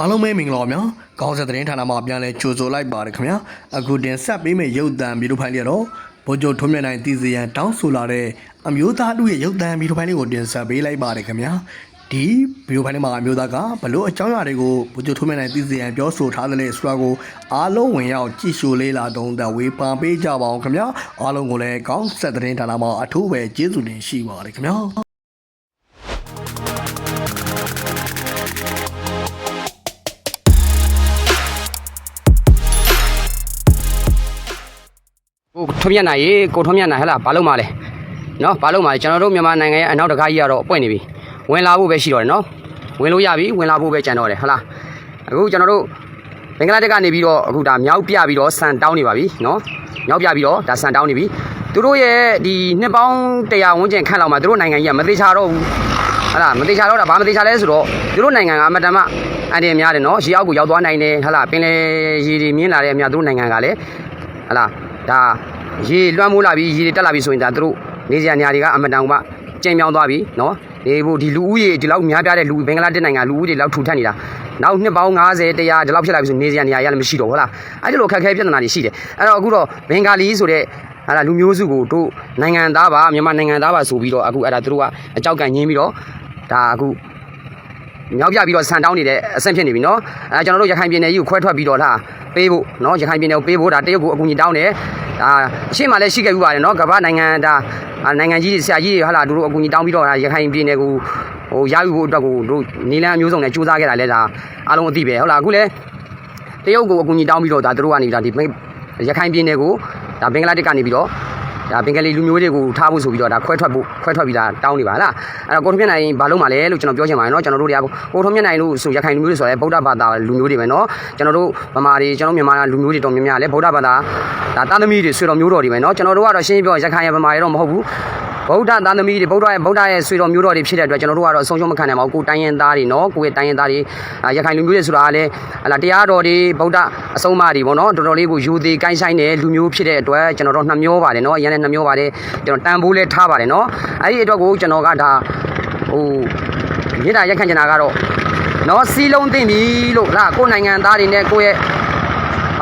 အားလုံးပဲမင်္ဂလာပါများခေါင်းဆက်သတင်းဌာနမှာပြန်လဲကြိုဆိုလိုက်ပါတယ်ခင်ဗျာအခုတင်ဆက်ပေးမယ့်ရုပ်သံဗီဒီယိုဖိုင်လေးတော့ဗိုလ်ချုပ်ထွန်းမြတ်နိုင်တည်စရန်တောင်းဆိုလာတဲ့အမျိုးသားတို့ရဲ့ရုပ်သံဗီဒီယိုဖိုင်လေးကိုတင်ဆက်ပေးလိုက်ပါတယ်ခင်ဗျာဒီဗီဒီယိုဖိုင်လေးမှာအမျိုးသားကဘလို့အကြောင်းအရာတွေကိုဗိုလ်ချုပ်ထွန်းမြတ်နိုင်တည်စရန်ပြောဆိုထားတယ်လဲဆိုတာကိုအားလုံးဝင်ရောက်ကြည့်ရှုလေးလာတုံးသက်ဝေးပန်ပေးကြပါအောင်ခင်ဗျာအားလုံးကိုလည်းခေါင်းဆက်သတင်းဌာနမှာအထူးပဲကျေးဇူးတင်ရှိပါတယ်ခင်ဗျာ ကိုထွန်းမြတ်နိုင်ရေကိုထွန်းမြတ်နိုင်ဟဲ့လားဘာလို့မလဲနော်ဘာလို့မလဲကျွန်တော်တို့မြန်မာနိုင်ငံရဲ့အနောက်တကားကြီးကတော့ပွင့်နေပြီဝင်လာဖို့ပဲရှိတော့တယ်နော်ဝင်လို့ရပြီဝင်လာဖို့ပဲကြံတော့တယ်ဟဟလားအခုကျွန်တော်တို့ဘင်္ဂလားဒေ့ရှ်ကနေပြီးတော့အခုဒါမြောက်ပြပြီးတော့ဆန်တောင်းနေပါပြီနော်မြောက်ပြပြီးတော့ဒါဆန်တောင်းနေပြီသူတို့ရဲ့ဒီနှစ်ပေါင်း100ဝန်းကျင်ခန့်လောက်မှာသူတို့နိုင်ငံကြီးကမသေးချာတော့ဘူးဟလားမသေးချာတော့တာဘာမသေးချာလဲဆိုတော့သူတို့နိုင်ငံကအမတန်မှအန်ဒီများတယ်နော်ရေအောက်ကိုရောက်သွားနိုင်တယ်ဟလားပင်လေရေတွေမြင့်လာတဲ့အများသူတို့နိုင်ငံကလည်းဟလား ဒါရေလွှမ်းမိုးလာပြီးရေတွေတက်လာပြီးဆိုရင်ဒါသူတို့နေစရာနေရာတွေကအမတန်မှကျင်းပြောင်းသွားပြီနော်ဒီဘို့ဒီလူဦးရေဒီလောက်များပြားတဲ့လူဘင်္ဂလားဒေ့ရှ်နိုင်ငံလူဦးရေလောက်ထူထပ်နေတာနောက်နှစ်ပေါင်း90 100ဒီလောက်ဖြစ်လာပြီဆိုနေစရာနေရာရလည်းမရှိတော့ဟုတ်လားအဲ့ဒီလိုခက်ခဲပြဿနာတွေရှိတယ်အဲ့တော့အခုတော့ဘင်္ဂါလီဆိုတဲ့ဟာလာလူမျိုးစုကိုတို့နိုင်ငံသားပါမြန်မာနိုင်ငံသားပါဆိုပြီးတော့အခုအဲ့ဒါသူတို့ကအကြောက်ကန်ညင်းပြီးတော့ဒါအခု မြောက်ပြပြီးတော့ဆန်တောင်းနေတဲ့အဆင့်ဖြစ်နေပြီနော်အဲကျွန်တော်တို့ရခိုင်ပြည်နယ်ကြီးကိုခွဲထွက်ပြီးတော့လာပေးဖို့နော်ရခိုင်ပြည်နယ်ကိုပေးဖို့ဒါတရုတ်ကိုအကူအညီတောင်းတယ်ဒါအရှိမလည်းရှိခဲ့ပြီးပါတယ်နော်ကမ္ဘာနိုင်ငံဒါနိုင်ငံကြီးတွေဆရာကြီးတွေဟာလာတို့အကူအညီတောင်းပြီးတော့ရခိုင်ပြည်နယ်ကိုဟိုရယူဖို့အတွက်ကိုတို့နေလန်းအမျိုးစုံနဲ့စူးစမ်းခဲ့တာလဲဒါအားလုံးအသိပဲဟုတ်လားအခုလဲတရုတ်ကိုအကူအညီတောင်းပြီးတော့ဒါတို့ကနေဒါဒီရခိုင်ပြည်နယ်ကိုဒါဘင်္ဂလားဒေ့ရှ်ကနေပြီးတော့ ဒါဘင်္ဂလီလူမျိုးတွေကိုထားဖို့ဆိုပြီးတော့ဒါခွဲထွက်ဖို့ခွဲထွက်ပြီးဒါတောင်းနေပါလားအဲ့တော့ကိုထွန်းမြတ်နိုင်ဘာလို့မှလဲလို့ကျွန်တော်ပြောချင်ပါတယ်နော်ကျွန်တော်တို့တွေကကိုထွန်းမြတ်နိုင်လို့ဆိုရခိုင်လူမျိုးတွေဆိုရဲဗုဒ္ဓဘာသာလူမျိုးတွေပဲနော်ကျွန်တော်တို့ဗမာတွေကျွန်တော်မြန်မာလူမျိုးတွေတော်များများလဲဗုဒ္ဓဘာသာဒါတာသမီတွေဆွေတော်မျိုးတော်တွေပဲနော်ကျွန်တော်တို့ကတော့ရှင်းပြောရခိုင်ရဗမာတွေတော့မဟုတ်ဘူး ဗုဒ္ဓသာသမီတွေဗုဒ္ဓရဲ့ဗုဒ္ဓရဲ့ဆွေတော်မျိုးတော်တွေဖြစ်တဲ့အတွက်ကျွန်တော်တို့ကတော့အဆုံးရှုံးမခံနိုင်ပါဘူးကိုတိုင်းရင်သားတွေနော်ကိုရဲ့တိုင်းရင်သားတွေရခိုင်လူမျိုးတွေဆိုတာကလည်းဟလာတရားတော်တွေဗုဒ္ဓအဆုံးအမတွေပေါ့နော်တော်တော်လေးကိုယူသေးကိုင်းဆိုင်တဲ့လူမျိုးဖြစ်တဲ့အတွက်ကျွန်တော်တို့နှမျောပါတယ်နော်အရင်လည်းနှမျောပါတယ်ကျွန်တော်တန်ဖိုးလဲထားပါတယ်နော်အဲ့ဒီအတွက်ကိုကျွန်တော်ကဒါဟိုမြေတားရက်ခန့်ချင်တာကတော့နော်စီလုံးသိမ့်ပြီလို့လားကိုနိုင်ငံသားတွေနဲ့ကိုရဲ့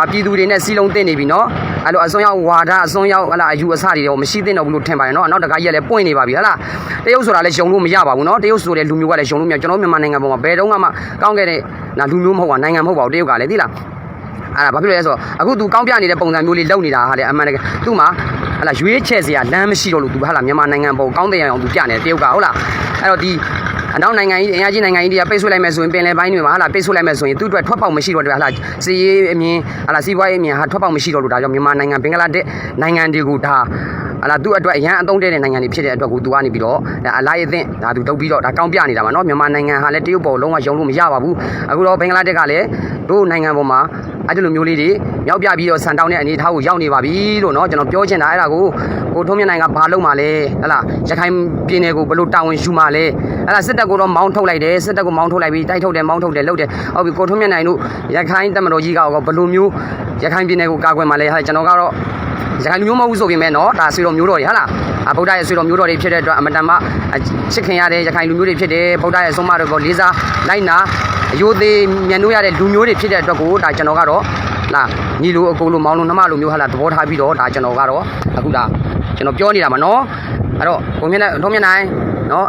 အပြည်သူတွေနဲ့စီလုံးသိမ့်နေပြီနော် အဲ့လိုအစွန်ရောက်ဝါဒအစွန်ရောက်ဟလာအယူအဆတွေတော့မရှိသင့်တော့ဘူးလို့ထင်ပါတယ်နော်နောက်တခါကြီးကလည်းပွင့်နေပါပြီဟလာတရုတ်ဆိုတာလည်းယုံလို့မရပါဘူးနော်တရုတ်ဆိုတဲ့လူမျိုးကလည်းယုံလို့မရကျွန်တော်မြန်မာနိုင်ငံပေါ်မှာဘယ်တော့မှကောင်းခဲ့တဲ့လူမျိုးမဟုတ်ပါနိုင်ငံမဟုတ်ပါဘူးတရုတ်ကလည်းသိလားအဲ့ဒါဘာဖြစ်လို့လဲဆိုတော့အခုသူကောင်းပြနေတဲ့ပုံစံမျိုးလေးလုပ်နေတာဟာလေအမှန်တကယ်သူ့မှာဟလာရွေးချယ်စရာလမ်းမရှိတော့လို့သူဟာလာမြန်မာနိုင်ငံပေါ်ကောင်းတဲ့ရအောင်သူပြနေတယ်တရုတ်ကဟုတ်လားအဲ့တော့ဒီ အနောက်နိုင်ငံကြီးအင်အားကြီးနိုင်ငံကြီးတွေကပိတ်ဆို့လိုက်မယ်ဆိုရင်ပင်လယ်ပိုင်းတွေမှာဟာလာပိတ်ဆို့လိုက်မယ်ဆိုရင်သူ့အတွက်ထွက်ပေါက်မရှိတော့တယ်ဟာလာစီးရေးအမြင်ဟာလာစီးပွားရေးအမြင်ဟာထွက်ပေါက်မရှိတော့လို့ဒါကြောင့်မြန်မာနိုင်ငံဘင်္ဂလားဒေ့ရှ်နိုင်ငံတွေကိုဒါဟာလာသူ့အတွက်အရန်အသုံးတဲ့နိုင်ငံတွေဖြစ်တဲ့အတွက်ကိုသူကနေပြီးတော့ဒါအလိုက်အသင့်ဒါသူတုပ်ပြီးတော့ဒါကောင်းပြနေတာပါနော်မြန်မာနိုင်ငံဟာလည်းတရုတ်ပေါ်လုံးဝယုံလို့မရပါဘူးအခုတော့ဘင်္ဂလားဒေ့ရှ်ကလည်းတို့နိုင်ငံပေါ်မှာအဲ့ဒီလိုမျိုးလေးတွေမြောက်ပြပြီးတော့ဆန်တောင်းတဲ့အနေအထားကိုရောက်နေပါပြီလို့နော်ကျွန်တော်ပြောချင်တာအဲ့ဒါကိုကိုထုံးမြင့်နိုင်ကဘာလုပ်မှလဲဟလာရခိုင်ပြည်နယ်ကိုဘယ်လိုတာဝန်ယူမှလဲဟလာစစ်တပ်ကိုတော့မောင်းထုတ်လိုက်တယ်စစ်တပ်ကိုမောင်းထုတ်လိုက်ပြီးတိုက်ထုတ်တယ်မောင်းထုတ်တယ်လုပ်တယ်ဟုတ်ပြီကိုထုံးမြင့်နိုင်တို့ရခိုင်တပ်မတော်ကြီးကတော့ဘယ်လိုမျိုးရခိုင်ပြည်နယ်ကိုကာကွယ်မှလဲဟာကျွန်တော်ကတော့ရခိုင်လူမျိုးမဟုတ်ဘူးဆိုပေမဲ့နော်ဒါဆွေတော်မျိုးတော်တွေဟာလားအဗုဒ္ဓရဲ့ဆွေတော်မျိုးတော်တွေဖြစ်တဲ့အတွက်အမတန်မှချစ်ခင်ရတဲ့ရခိုင်လူမျိုးတွေဖြစ်တယ်ဗုဒ္ဓရဲ့ဆုံးမတော်ကိုလေးစားလိုက်နာ အယိုသေးမြန်နိုးရတဲ့လူမျိုးတွေဖြစ်တဲ့အတွက်ကိုဒါကျွန်တော်ကတော့လာညီလိုအကိုလိုမောင်လိုနှမလိုမျိုးဟာလာသဘောထားပြီးတော့ဒါကျွန်တော်ကတော့အခုဒါကျွန်တော်ပြောနေတာမှာနော်အဲ့တော့ကိုမြင့်နိုင်ထုံးမြင့်နိုင်နော်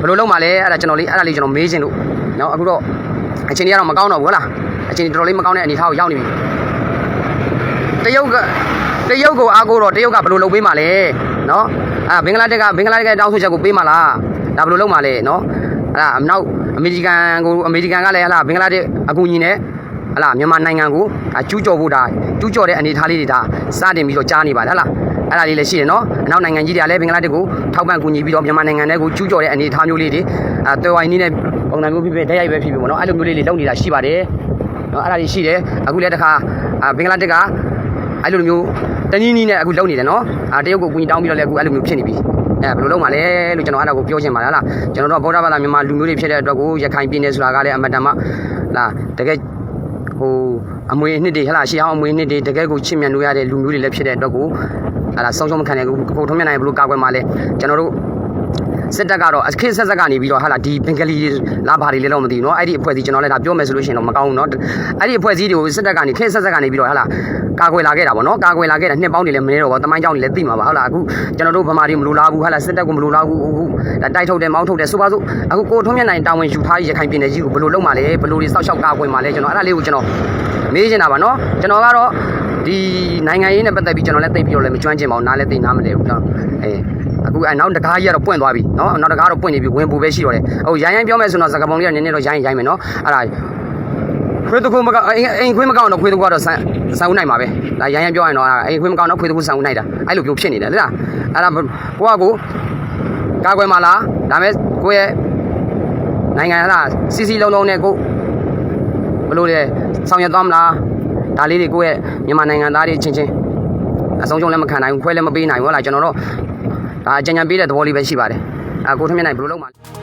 ဘယ်လိုလုပ်မှလဲအဲ့ဒါကျွန်တော်လေးအဲ့ဒါလေးကျွန်တော်မေးချင်လို့နော်အခုတော့အချိန်ကြီးကတော့မကောင်းတော့ဘူးဟုတ်လားအချိန်တော်တော်လေးမကောင်းတဲ့အနေအထားကိုရောက်နေပြီတရုတ်ကတရုတ်ကိုအားကိုးတော့တရုတ်ကဘယ်လိုလုပ်ပေးမှလဲနော်အာဘင်္ဂလားဒေ့ရှ်ကဘင်္ဂလားဒေ့ရှ်ကတောင်းဆိုချက်ကိုပေးမှလားဒါဘယ်လိုလုပ်မှလဲနော်အဲ့ဒါနောက် အမေရိကန်ကိုအမေရိကန်ကလည်းဟလာဘင်္ဂလားဒေ့ရှ်အကူအညီနဲ့ဟလာမြန်မာနိုင်ငံကိုဒါကျူးကျော်ဖို့ဒါကျူးကျော်တဲ့အနေအထားလေးတွေဒါစတင်ပြီးတော့ကြားနေပါလားဟလားအဲ့ဒါလေးလည်းရှိတယ်နော်အနောက်နိုင်ငံကြီးတွေကလည်းဘင်္ဂလားဒေ့ရှ်ကိုထောက်ပံ့ကူညီပြီးတော့မြန်မာနိုင်ငံထဲကိုကျူးကျော်တဲ့အနေအထားမျိုးလေးတွေအဲတော်ဝိုင်းနည်းနဲ့ပုံစံမျိုးဖြစ်ဖြစ်ဓာတ်ရိုက်ပဲဖြစ်ဖြစ်ပေါ့နော်အဲ့လိုမျိုးလေးတွေလုပ်နေတာရှိပါတယ်နော်အဲ့ဒါတွေရှိတယ်အခုလည်းတခါအာဘင်္ဂလားဒေ့ရှ်ကအဲ့လိုမျိုးတနည်းနည်းနဲ့အခုလုပ်နေတယ်နော်အာတရုတ်ကိုကူညီတောင်းပြီးတော့လည်းအခုအဲ့လိုမျိုးဖြစ်နေပြီ အဲဘယ်လိုလုပ်မှလဲလို့ကျွန်တော်အဲ့ဒါကိုပြောချင်ပါလားကျွန်တော်တို့ဗုဒ္ဓဘာသာမြန်မာလူမျိုးတွေဖြစ်တဲ့အတွက်ကိုရခိုင်ပြည်နယ်ဆိုတာကလည်းအမတန်မှလာတကယ်ဟိုအမွေအနှစ်တွေဟလာရှေးအောင်အမွေအနှစ်တွေတကယ်ကိုချစ်မြတ်လို့ရတဲ့လူမျိုးတွေလည်းဖြစ်တဲ့အတွက်ကိုဟလာဆုံးရှုံးမခံတဲ့ကိုထုံးမြတ်နိုင်ဘလို့ကာကွယ်မှလဲကျွန်တော်တို့ စစ်တပ်ကတော့အခက်ဆက်ဆက်ကနေပြီးတော့ဟာလာဒီဘင်္ဂလီလာဘာတွေလဲတော့မသိဘူးเนาะအဲ့ဒီအဖွဲ့အစည်းကျွန်တော်လည်းဒါပြောမယ်ဆိုလို့ရှိရင်တော့မကောင်းဘူးเนาะအဲ့ဒီအဖွဲ့အစည်းတွေကိုစစ်တပ်ကနေခက်ဆက်ဆက်ကနေပြီးတော့ဟာလာကာကွယ်လာခဲ့တာဗောနော်ကာကွယ်လာခဲ့တာနှစ်ပေါင်းတွေလည်းမနေတော့ဘောတမိုင်းကြောင်းတွေလည်းသိမှာပါဟုတ်လားအခုကျွန်တော်တို့ဗမာတွေမလိုလားဘူးဟာလာစစ်တပ်ကမလိုလားဘူးအခုဒါတိုက်ထုတ်တယ်မောင်းထုတ်တယ်ဆိုပါစို့အခုကိုထွန်းမြတ်နိုင်တာဝန်ယူထားရခိုင်ပြည်နယ်ကြီးကိုဘယ်လိုလုပ်မှာလဲဘယ်လိုတွေစောက်ရှောက်ကာကွယ်မှာလဲကျွန်တော်အဲ့ဒါလေးကိုကျွန်တော်မေးချင်တာပါเนาะကျွန်တော်ကတော့ဒီနိုင်ငံရေးနဲ့ပတ်သက်ပြီးကျွန်တော်လည်းသိပြီးတော့လည်းမကျွမ်းကျင်ပါဘူးနားလည်းသိနားမလဲဘူးကျွန်တော်အဲ အခုအဲနောက်တကားကြီးကတော့ပွင့်သွားပြီနော်နောက်တကားတော့ပွင့်နေပြီဝင်ပူပဲရှိတော့တယ်ဟိုရိုင်းရိုင်းပြောမယ်ဆိုတော့စကပုံလေးကနည်းနည်းတော့ရိုင်းရိုင်းမယ်နော်အဲ့ဒါခွေးတခုမကအိမ်ခွေးမကောင်းတော့ခွေးတခုကတော့ဆန်ဆန်ဦးနိုင်ပါပဲဒါရိုင်းရိုင်းပြောရင်တော့အိမ်ခွေးမကောင်းတော့ခွေးတခုဆန်ဦးနိုင်တာအဲ့လိုမျိုးဖြစ်နေတယ်လေလားအဲ့ဒါကိုကကိုကာကွယ်မလားဒါမဲ့ကိုရဲ့နိုင်ငံလားစီစီလုံးလုံးနဲ့ကိုဘလို့လဲဆောင်ရွက်သွားမလားဒါလေးတွေကိုယ့်ရဲ့မြန်မာနိုင်ငံသားတွေချင်းချင်းအဆုံးချုံလည်းမခံနိုင်ဘူးခွဲလည်းမပေးနိုင်ဘူးဟုတ်လားကျွန်တော်တို့ ဒါအကြံဉာဏ်ပေးတဲ့သဘောလေးပဲရှိပါတယ်အဲကိုထမင်းနိုင်ဘယ်လိုလုပ်မှာလဲ